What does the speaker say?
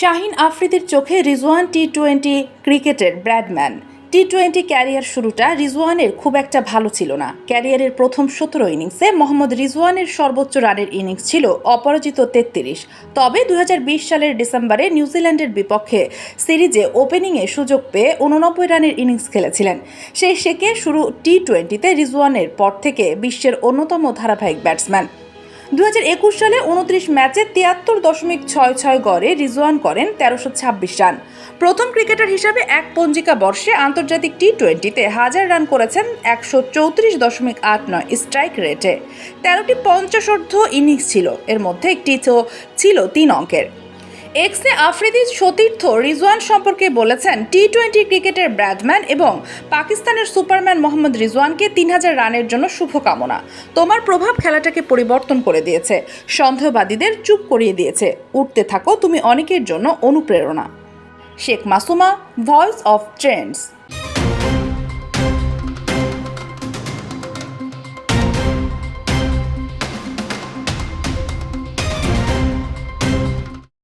শাহিন আফ্রিদির চোখে Rizwan T twenty ক্রিকেটের ব্র্যাডম্যান। টি টোয়েন্টি ক্যারিয়ার শুরুটা রিজওয়ানের খুব একটা ভালো ছিল না। ক্যারিয়ারের প্রথম সতেরো ইনিংসে মোহাম্মদ রিজওয়ানের সর্বোচ্চ রানের ইনিংস ছিল অপরাজিত তেত্রিশ। তবে দু হাজার বিশ সালের ডিসেম্বরে নিউজিল্যান্ডের বিপক্ষে সিরিজে ওপেনিংয়ে সুযোগ পেয়ে উননব্বই রানের ইনিংস খেলেছিলেন। সেই শেকে শুরু টি টোয়েন্টিতে রিজওয়ানের পর থেকে বিশ্বের অন্যতম ধারাবাহিক ব্যাটসম্যান। দু হাজার একুশ সালে উনত্রিশ ম্যাচে তিয়াত্তর দশমিক ছয় ছয় গড়ে রিজওয়ান করেন তেরোশো ছাব্বিশ রান। প্রথম ক্রিকেটার হিসাবে এক পঞ্জিকা বর্ষে আন্তর্জাতিক টি টোয়েন্টিতে হাজার রান করেছেন একশো চৌত্রিশ দশমিক আট নয় স্ট্রাইক রেটে। তেরোটি পঞ্চাশোর্ধ ইনিংস ছিল। এর মধ্যে একটি ছিল তিন অঙ্কের। এক্সে আফ্রিদি সতীর্থ রিজওয়ান সম্পর্কে বলেছেন টি টোয়েন্টি ক্রিকেটের ব্র্যাডম্যান এবং পাকিস্তানের সুপারম্যান মোহাম্মদ রিজওয়ানকে তিন হাজার রানের জন্য শুভকামনা। তোমার প্রভাব খেলাটাকে পরিবর্তন করে দিয়েছে, সন্দেহবাদীদের চুপ করিয়ে দিয়েছে। উঠতে থাকো, তুমি অনেকের জন্য অনুপ্রেরণা। Sheikh Masuma voice of trends